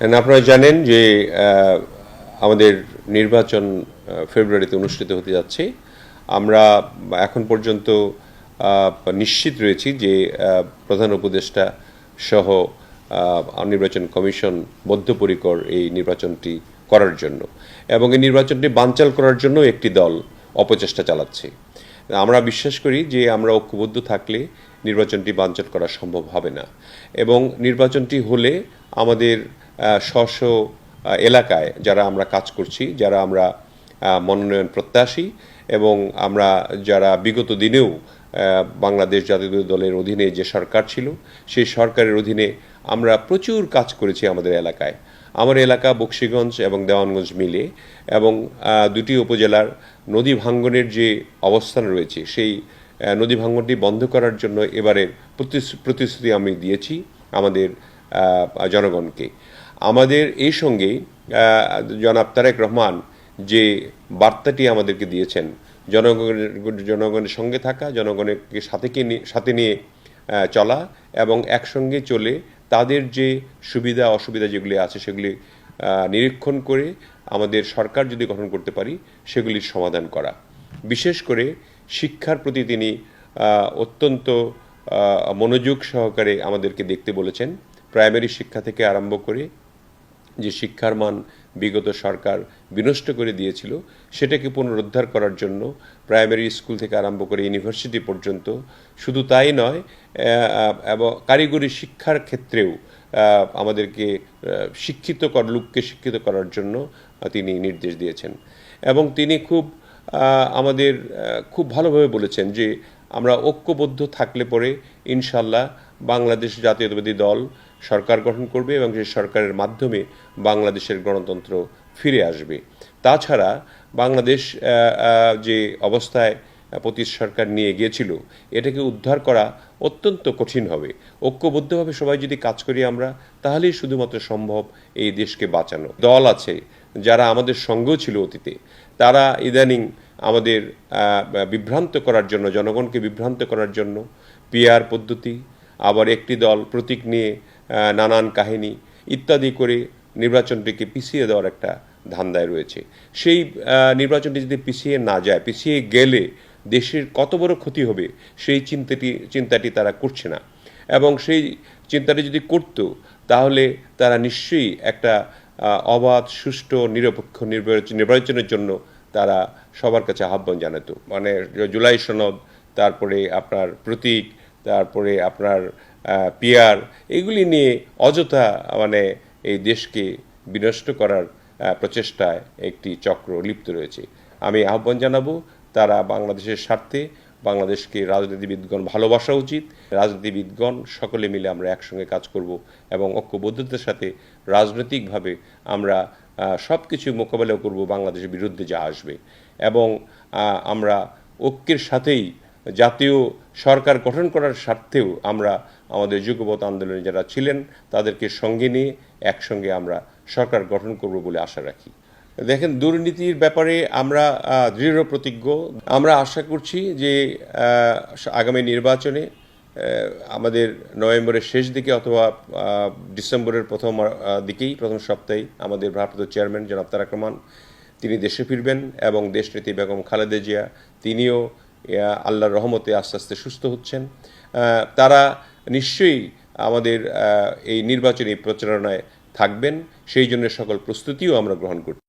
আপনারা জানেন যে আমাদের নির্বাচন ফেব্রুয়ারিতে অনুষ্ঠিত হতে যাচ্ছে। আমরা এখন পর্যন্ত নিশ্চিত রয়েছি যে প্রধান উপদেষ্টা সহ নির্বাচন কমিশন বদ্ধপরিকর এই নির্বাচনটি করার জন্য। এবং এই নির্বাচনটি বানচাল করার জন্য একটি দল অপচেষ্টা চালাচ্ছে। আমরা বিশ্বাস করি যে, আমরা ঐক্যবদ্ধ থাকলে নির্বাচনটি বানচাল করা সম্ভব হবে না। এবং নির্বাচনটি হলে আমাদের স্ব এলাকায় যারা আমরা কাজ করছি, যারা আমরা মনোনয়ন প্রত্যাশী এবং আমরা যারা বিগত দিনেও বাংলাদেশ জাতীয় দলের অধীনে যে সরকার ছিল, সেই সরকারের অধীনে আমরা প্রচুর কাজ করেছি আমাদের এলাকায়। আমার এলাকা বক্সিগঞ্জ এবং দেওয়ানগঞ্জ মিলে এবং দুটি উপজেলার নদী ভাঙ্গনের যে অবস্থান রয়েছে, সেই নদী ভাঙ্গনটি বন্ধ করার জন্য এবারের প্রতিশ্রু- প্রতিশ্রুতি আমি দিয়েছি আমাদের জনগণকে। আমাদের এই সঙ্গে জনাব তারেক রহমান যে বার্তাটি আমাদেরকে দিয়েছেন, জনগণের জনগণের সঙ্গে থাকা, জনগণকে সাথে সাথে নিয়ে চলা এবং একসঙ্গে চলে তাদের যে সুবিধা, অসুবিধা যেগুলি আছে সেগুলি নিরীক্ষণ করে আমাদের সরকার যদি গঠন করতে পারি, সেগুলির সমাধান করা। বিশেষ করে শিক্ষার প্রতি তিনি অত্যন্ত মনোযোগ সহকারে আমাদেরকে দেখতে বলেছেন। প্রাইমারি শিক্ষা থেকে আরম্ভ করে যে শিক্ষার মান বিগত সরকার বিনষ্ট করে দিয়েছিল, সেটাকে পুনরুদ্ধার করার জন্য প্রাইমারি স্কুল থেকে আরম্ভ করে ইউনিভার্সিটি পর্যন্ত শুধু তাই নয় এবং কারিগরি শিক্ষার ক্ষেত্রেও আমাদেরকে শিক্ষিত কর, লোককে শিক্ষিত করার জন্য তিনি নির্দেশ দিয়েছেন। এবং তিনি খুব আমাদের খুব ভালোভাবে বলেছেন যে আমরা ঐক্যবদ্ধ থাকলে পরে ইনশাল্লাহ বাংলাদেশ জাতীয়তাবাদী দল সরকার গঠন করবে এবং সেই সরকারের মাধ্যমে বাংলাদেশের গণতন্ত্র ফিরে আসবে। তাছাড়া, বাংলাদেশ যে অবস্থায় পতীশ সরকার নিয়ে গিয়েছিল, এটাকে উদ্ধার করা অত্যন্ত কঠিন হবে। ঐক্যবদ্ধভাবে সবাই যদি কাজ করি আমরা, তাহলেই শুধুমাত্র সম্ভব এই দেশকে বাঁচানো। দল আছে যারা আমাদের সঙ্গেও ছিল অতীতে, তারা ইদানিং আমাদের বিভ্রান্ত করার জন্য, জনগণকে বিভ্রান্ত করার জন্য পিআর পদ্ধতি, আবার একটি দল প্রতীক নিয়ে নানান কাহিনী ইত্যাদি করে নির্বাচনটিকে পিছিয়ে দেওয়ার একটা ধান্দায় রয়েছে। সেই নির্বাচনটি যদি পিছিয়ে না যায়, পিছিয়ে গেলে দেশের কত বড় ক্ষতি হবে, সেই চিন্তাটি চিন্তাটি তারা করছে না। এবং সেই চিন্তাটি যদি করত, তাহলে তারা নিশ্চয়ই একটা অবাধ, সুষ্ঠু, নিরপেক্ষ নির্বাচন নির্বাচনের জন্য তারা সবার কাছে আহ্বান জানাতো। মানে জুলাই সনদ, তারপরে আপনার প্রতীক, তারপরে আপনার পিয়ার, এগুলি নিয়ে অযথা মানে এই দেশকে বিনষ্ট করার প্রচেষ্টায় একটি চক্র লিপ্ত রয়েছে। আমি আহ্বান জানাব, তারা বাংলাদেশের স্বার্থে বাংলাদেশকে রাজনীতিবিদগণ ভালোবাসা উচিত। রাজনীতিবিদগণ সকলে মিলে আমরা একসঙ্গে কাজ করব এবং ঐক্যবদ্ধতার সাথে রাজনৈতিকভাবে আমরা সব কিছু মোকাবেলা করব বাংলাদেশের বিরুদ্ধে যা আসবে। এবং আমরা ঐক্যের সাথেই জাতীয় সরকার গঠন করার স্বার্থেও আমরা আমাদের যুগপথ আন্দোলনে যারা ছিলেন তাদেরকে সঙ্গে নিয়ে একসঙ্গে আমরা সরকার গঠন করব বলে আশা রাখি। দেখেন, দুর্নীতির ব্যাপারে আমরা দৃঢ় প্রতিজ্ঞ। আমরা আশা করছি যে আগামী নির্বাচনে আমাদের নভেম্বরের শেষ দিকে অথবা ডিসেম্বরের প্রথম দিকেই, প্রথম সপ্তাহে আমাদের ভারপ্রাপ্ত চেয়ারম্যান জনাব তারাক রহমান, তিনি দেশে ফিরবেন এবং দেশনেত্রী বেগম খালেদা জিয়া, তিনিও আল্লাহর রহমতে আস্তে আস্তে সুস্থ হচ্ছেন। তারা নিশ্চয়ই আমাদের এই নির্বাচনী প্রচারণায় থাকবেন। সেই জন্য সকল প্রস্তুতিও আমরা গ্রহণ করছি।